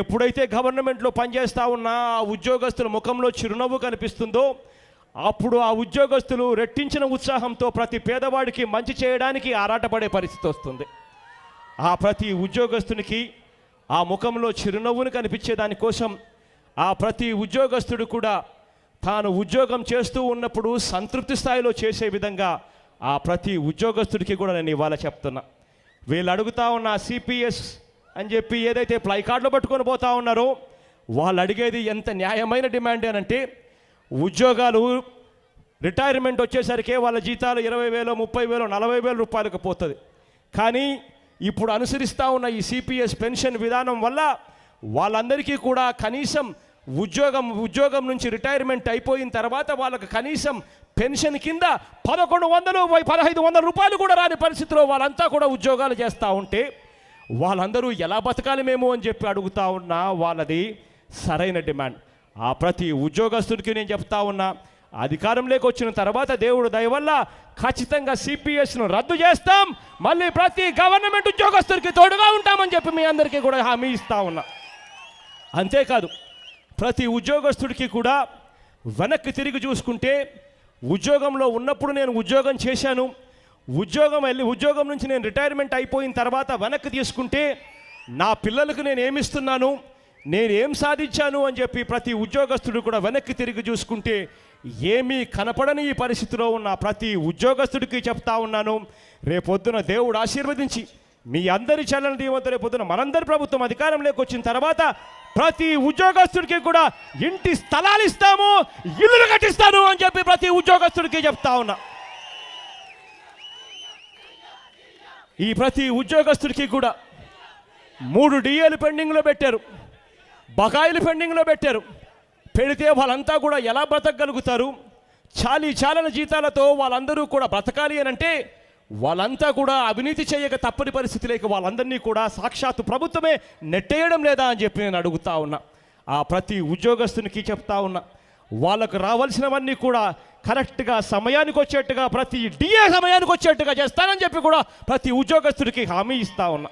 ఎప్పుడైతే గవర్నమెంట్లో పనిచేస్తూ ఉన్నా ఆ ఉద్యోగస్తుల ముఖంలో చిరునవ్వు కనిపిస్తుందో అప్పుడు ఆ ఉద్యోగస్తులు రెట్టించిన ఉత్సాహంతో ప్రతి పేదవాడికి మంచి చేయడానికి ఆరాటపడే పరిస్థితి వస్తుంది. ఆ ప్రతి ఉద్యోగస్తునికి ఆ ముఖంలో చిరునవ్వును కనిపించే దానికోసం ఆ ప్రతి ఉద్యోగస్తుడు కూడా తాను ఉద్యోగం చేస్తూ ఉన్నప్పుడు సంతృప్తి స్థాయిలో చేసే విధంగా ఆ ప్రతి ఉద్యోగస్తుడికి కూడా నేను ఇవాళ చెప్తున్నా. వీళ్ళు అడుగుతా ఉన్న సిపిఎస్ అని చెప్పి ఏదైతే ప్లై కార్డులు పట్టుకొని పోతా ఉన్నారో వాళ్ళు అడిగేది ఎంత న్యాయమైన డిమాండ్ అంటే ఉద్యోగాలు రిటైర్మెంట్ వచ్చేసరికి వాళ్ళ జీతాలు ఇరవై వేలు ముప్పై వేలు నలభై వేల రూపాయలకు పోతుంది. కానీ ఇప్పుడు అనుసరిస్తూ ఉన్న ఈ సిపిఎస్ పెన్షన్ విధానం వల్ల వాళ్ళందరికీ కూడా కనీసం ఉద్యోగం ఉద్యోగం నుంచి రిటైర్మెంట్ అయిపోయిన తర్వాత వాళ్ళకు కనీసం పెన్షన్ కింద పదకొండు వందలు పదహైదు వందల రూపాయలు కూడా రాని పరిస్థితిలో వాళ్ళంతా కూడా ఉద్యోగాలు చేస్తూ ఉంటే వాళ్ళందరూ ఎలా బతకాలి మేము అని చెప్పి అడుగుతా ఉన్నా వాళ్ళది సరైన డిమాండ్. ఆ ప్రతి ఉద్యోగస్తుడికి నేను చెప్తా ఉన్నా అధికారంలోకి వచ్చిన తర్వాత దేవుడు దయ వల్ల ఖచ్చితంగా సిపిఎస్ను రద్దు చేస్తాం. మళ్ళీ ప్రతి గవర్నమెంట్ ఉద్యోగస్తుడికి తోడుగా ఉంటామని చెప్పి మీ అందరికీ కూడా హామీ ఇస్తా ఉన్నా. అంతేకాదు ప్రతి ఉద్యోగస్తుడికి కూడా వెనక్కి తిరిగి చూసుకుంటే ఉద్యోగంలో ఉన్నప్పుడు నేను ఉద్యోగం చేశాను. ఉద్యోగం వెళ్ళి ఉద్యోగం నుంచి నేను రిటైర్మెంట్ అయిపోయిన తర్వాత వెనక్కి తీసుకుంటే నా పిల్లలకు నేను ఏమిస్తున్నాను? నేను ఏం సాధించాను అని చెప్పి ప్రతి ఉద్యోగస్తుడు కూడా వెనక్కి తిరిగి చూసుకుంటే ఏమీ కనపడని ఈ పరిస్థితిలో ఉన్న ప్రతి ఉద్యోగస్తుడికి చెప్తా ఉన్నాను. రేపొద్దున దేవుడు ఆశీర్వదించి మీ అందరి చలన దీవంతో రేపొద్దున మనందరి ప్రభుత్వం అధికారంలోకి వచ్చిన తర్వాత ప్రతి ఉద్యోగస్తుడికి కూడా ఇంటి స్థలాలు ఇస్తాము ఇల్లులు కట్టిస్తాను అని చెప్పి ప్రతి ఉద్యోగస్తుడికి చెప్తా ఉన్నా. ఈ ప్రతి ఉద్యోగస్తుడికి కూడా మూడు డిఏలు పెండింగ్లో పెట్టారు బకాయిలు పెండింగ్లో పెట్టారు. పెడితే వాళ్ళంతా కూడా ఎలా బ్రతకగలుగుతారు? చాలీ చాలని జీతాలతో వాళ్ళందరూ కూడా బ్రతకాలి అని అంటే వాళ్ళంతా కూడా అవినీతి చేయక తప్పని పరిస్థితి లేక వాళ్ళందరినీ కూడా సాక్షాత్తు ప్రభుత్వమే నెట్టేయడం లేదా అని చెప్పి నేను అడుగుతా ఉన్నా. ఆ ప్రతి ఉద్యోగస్తునికి చెప్తా ఉన్నా. వాళ్ళకు రావాల్సినవన్నీ కూడా కరెక్ట్గా సమయానికి వచ్చేట్టుగా ప్రతి డిఏ సమయానికి వచ్చేట్టుగా చేస్తానని చెప్పి కూడా ప్రతి ఉద్యోగస్తుడికి హామీ ఇస్తా ఉన్నా.